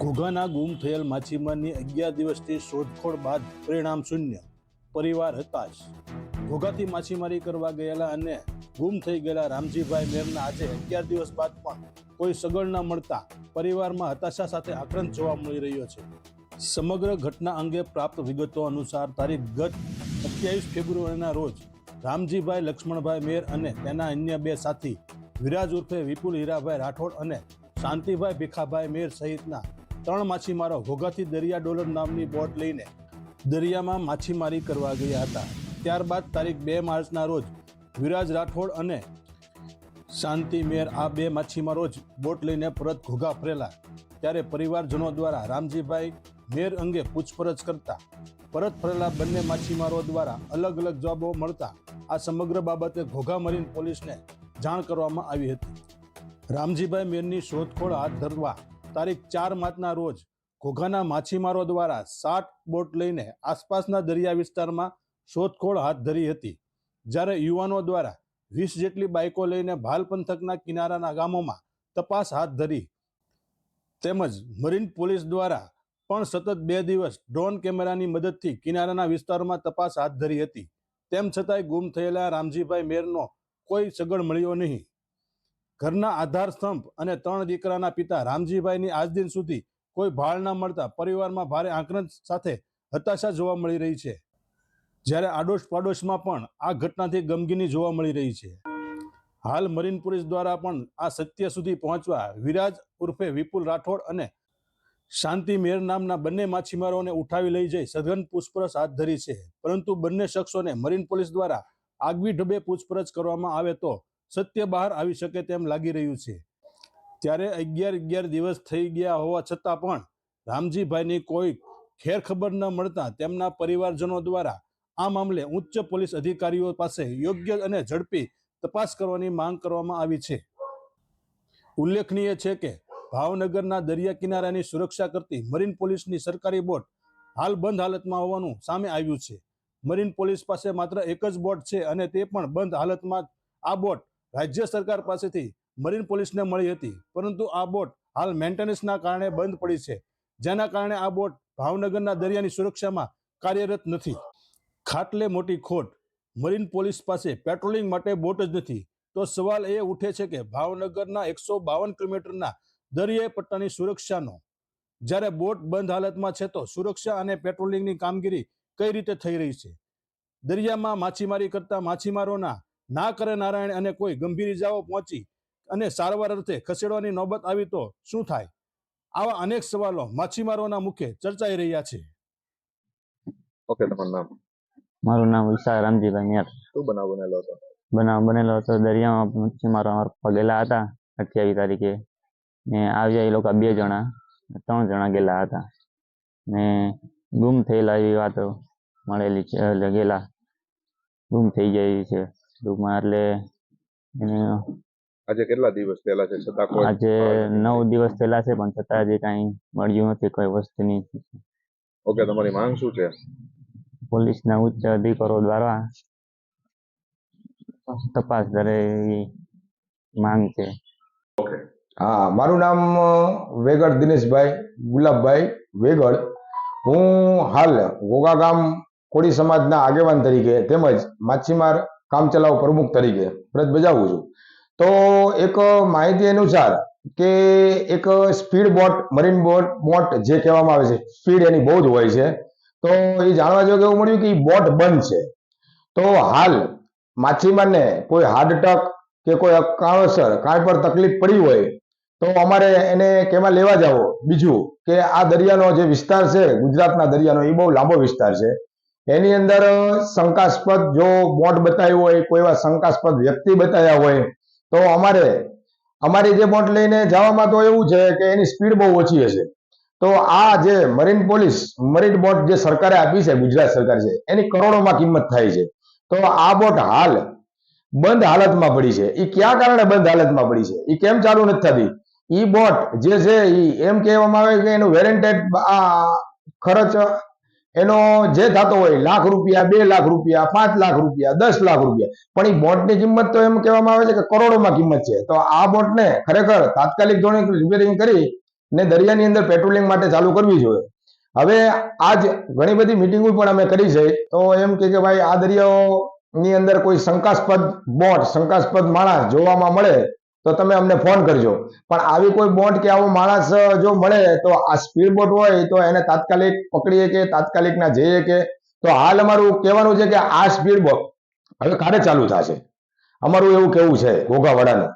ઘોઘાના ગુમ થયેલ માછીમારની અગિયાર દિવસથી શોધખોળ બાદ પરિણામ શૂન્ય. પરિવાર હતાશ. ઘોઘાથી માછીમારી કરવા ગયેલા અને ગુમ થઈ ગયેલા રામજીભાઈ મેરના આજે અગિયાર દિવસ બાદ પણ કોઈ સગવડ ન મળતા પરિવારમાં હતાશા સાથે આક્રંત જોવા મળી રહ્યો છે. સમગ્ર ઘટના અંગે પ્રાપ્ત વિગતો અનુસાર તારીખ ગત અઠ્યાવીસ ફેબ્રુઆરીના રોજ રામજીભાઈ લક્ષ્મણભાઈ મેર અને તેના અન્ય બે સાથી વિરાજ ઉર્ફે વિપુલ હીરાભાઈ રાઠોડ અને શાંતિભાઈ ભીખાભાઈ મેર સહિતના ત્રણ માછીમારો ઘોઘાથી દરિયા ડોલર નામની બોટ લઈને દરિયામાં માછીમારી કરવા ગયા હતા. ત્યારબાદ તારીખ બે માર્ચના રોજ વિરાજ રાઠોડ અને શાંતિ મેર આ બે માછીમારો જ બોટ લઈને પરત ઘોઘા ફરેલા. ત્યારે પરિવારજનો દ્વારા રામજીભાઈ મેર અંગે પૂછપરછ કરતા પરત ફરેલા બંને માછીમારો દ્વારા અલગ અલગ જવાબો મળતા આ સમગ્ર બાબતે ઘોઘા મરીન પોલીસને જાણ કરવામાં આવી હતી. રામજીભાઈ મેરની શોધખોળ હાથ ધરવા તારીખ ચાર માર્ચના રોજ ઘોઘાના માછીમારો દ્વારા સાત બોટ લઈને આસપાસના દરિયા વિસ્તારમાં શોધખોળ હાથ ધરી હતી. જ્યારે યુવાનો દ્વારા વીસ જેટલી બાઇકો લઈને ભાલ પંથકના કિનારાના ગામોમાં તપાસ હાથ ધરી તેમજ મરીન પોલીસ દ્વારા પણ સતત બે દિવસ ડ્રોન કેમેરાની મદદથી કિનારાના વિસ્તારોમાં તપાસ હાથ ધરી હતી. તેમ છતાંય ગુમ થયેલા રામજીભાઈ મેરનો કોઈ સગડ મળ્યો નહીં. ઘરના આધાર સ્તંભ અને ત્રણ દીકરાના પિતા રામજીભાઈની આજ દિન સુધી કોઈ ભાળ ના મળતા પરિવારમાં ભારે આંકરણ સાથે હતાશા જોવા મળી રહી છે. જ્યારે આડોશ પાડોશમાં પણ આ ઘટનાથી ગમગીની જોવા મળી રહી છે. હાલ મરીન પોલીસ દ્વારા પણ આ સત્ય સુધી પહોંચવા વિરાજ ઉર્ફે વિપુલ રાઠોડ અને શાંતિ મેર નામના બંને માછીમારોને ઉઠાવી લઈ જઈ સઘન પૂછપરછ હાથ ધરી છે. પરંતુ બંને શખ્સોને મરીન પોલીસ દ્વારા આગવી ઢબે પૂછપરછ કરવામાં આવે તો સત્ય બહાર આવી શકે તેમ લાગી રહ્યું છે. ત્યારે અગિયાર અગિયાર દિવસ થઈ ગયા હોવા છતાં પણ રામજીભાઈની કોઈ ખેર ખબર ન મળતા તેમના પરિવારજનો દ્વારા આ મામલે ઉચ્ચ પોલીસ અધિકારીઓ પાસે યોગ્ય અને ઝડપી તપાસ કરવાની માંગ કરવામાં આવી છે. ઉલ્લેખનીય છે કે ભાવનગરના દરિયા કિનારાની સુરક્ષા કરતી મરીન પોલીસની સરકારી બોટ હાલ બંધ હાલતમાં હોવાનું સામે આવ્યું છે. મરીન પોલીસ પાસે માત્ર એક જ બોટ છે અને તે પણ બંધ હાલતમાં આ બોટ રાજ્ય સરકાર પાસેથી મરીન પોલીસને મળી હતી. પરંતુ આ બોટ હાલ મેન્ટેનન્સના કારણે બંધ પડી છે. જેના કારણે આ બોટ ભાવનગરના દરિયાની સુરક્ષામાં કાર્યરત નથી. ખાટલે મોટી ખોટ. મરીન પોલીસ પાસે પેટ્રોલિંગ માટે બોટ જ નથી. તો સવાલ એ ઉઠે છે કે ભાવનગરના એકસો બાવન કિલોમીટરના દરિયાઈ પટ્ટાની સુરક્ષાનો? જ્યારે બોટ બંધ હાલતમાં છે તો સુરક્ષા અને પેટ્રોલિંગની કામગીરી કઈ રીતે થઈ રહી છે? દરિયામાં માછીમારી કરતા માછીમારોના ના કરે નારાયણ અને કોઈ ગંભીર ઇજાઓ પહોંચી અને સારવાર અર્થે ખસેડવાની નોબત આવી તો શું થાય? આવા અનેક સવાલો માછીમારોના મુખે ચર્ચાઈ રહ્યા છે. ઓકે તમારું નામ? મારું નામ વિશાલ રામજીભાઈ મેર શું બનાવ બનેલો હતો? બનાવ બનેલો હતો દરિયામાં મચ્છીમારો ગયેલા હતા અઠ્યાવીસ તારીખે. ને આવ્યા એ લોકો બે જણા ત્રણ જણા ગયેલા હતા. ને ગુમ થયેલા એવી વાતો મળેલી છે ગયેલા. ગુમ થઈ જાય એવી છે. ટૂંકમાં એટલે એને આજે કેટલા દિવસ પહેલા છે? છતાં કોઈ આજે નવ દિવસ પહેલા છે પણ છતાં આજે કાંઈ મળ્યું નથી કોઈ વસ્તુની ઓકે તમારી માંગ શું છે? પોલીસના ઉચ્ચ અધિકારો દ્વારા તપાસ કરે એવી માંગ છે. હા મારું નામ વેગડ દિનેશભાઈ ગુલાબભાઈ વેગડ. હું હાલ ઘોઘા ગામ કોળી સમાજના આગેવાન તરીકે તેમજ માછીમાર કામચલાઉ પ્રમુખ તરીકે ફરજ બજાવું છું. તો એક માહિતી અનુસાર કે એક speed boat, marine boat boat જે કહેવામાં આવે છે, સ્પીડ એની બહુ જ હોય છે. તો એ જાણવા જેવું એવું મળ્યું કે એ બોટ બંધ છે. તો હાલ માછીમારને કોઈ હાર્ટ કે કોઈ કારણસર કાંઈ પણ તકલીફ પડી હોય તો અમારે એને કેમાં લેવા જાવો બીજું કે આ દરિયાનો જે વિસ્તાર છે, ગુજરાતના દરિયાનો, એ બહુ લાંબો વિસ્તાર છે. એની અંદર શંકાસ્પદ જો બોટ બતાવ્યું હોય, કોઈ એવા શંકાસ્પદ વ્યક્તિ બતાવ્યા હોય, તો અમારે, અમારી જે બોટ લઈને જવામાં તો એવું છે કે એની સ્પીડ બહુ ઓછી હશે. તો આ જે મરીન પોલીસ, મરીન બોટ જે સરકારે આપી છે, ગુજરાત સરકાર છે, એની કરોડોમાં કિંમત થાય છે. તો આ બોટ હાલ બંધ હાલતમાં પડી છે. એ કયા કારણે બંધ હાલતમાં પડી છે? એ કેમ ચાલુ નથી થતી? ઈ બોટ જે છે એ એમ કહેવામાં આવે કે એનું વેરેન્ટેડ ખર્ચ એનો જે થતો હોય, લાખ રૂપિયા, બે લાખ રૂપિયા, પાંચ લાખ રૂપિયા, દસ લાખ રૂપિયા. પણ એ બોટની કિંમત તો એમ કહેવામાં આવે છે કે કરોડોમાં કિંમત છે. તો આ બોટને ખરેખર તાત્કાલિક ધોરણે રિપેરિંગ કરી ને દરિયાની અંદર પેટ્રોલિંગ માટે ચાલુ કરવી જોઈએ. હવે આજ ઘણી બધી મિટિંગો પણ અમે કરી છે. તો એમ કે ભાઈ, આ દરિયાઓની અંદર કોઈ શંકાસ્પદ બોટ, શંકાસ્પદ માણસ જોવામાં મળે તો તમે અમને ફોન કરજો. પણ આવી કોઈ બોટ કે આવો માણસ જો મળે, તો આ સ્પીડ બોટ હોય, તો એને તાત્કાલિક પકડીએ કે તાત્કાલિક ના જઈએ કે. તો હાલ અમારું કહેવાનું છે કે આ સ્પીડ બોટ હવે ક્યારે ચાલુ થશે. અમારું એવું કેવું છે ઘોઘાવાડાનું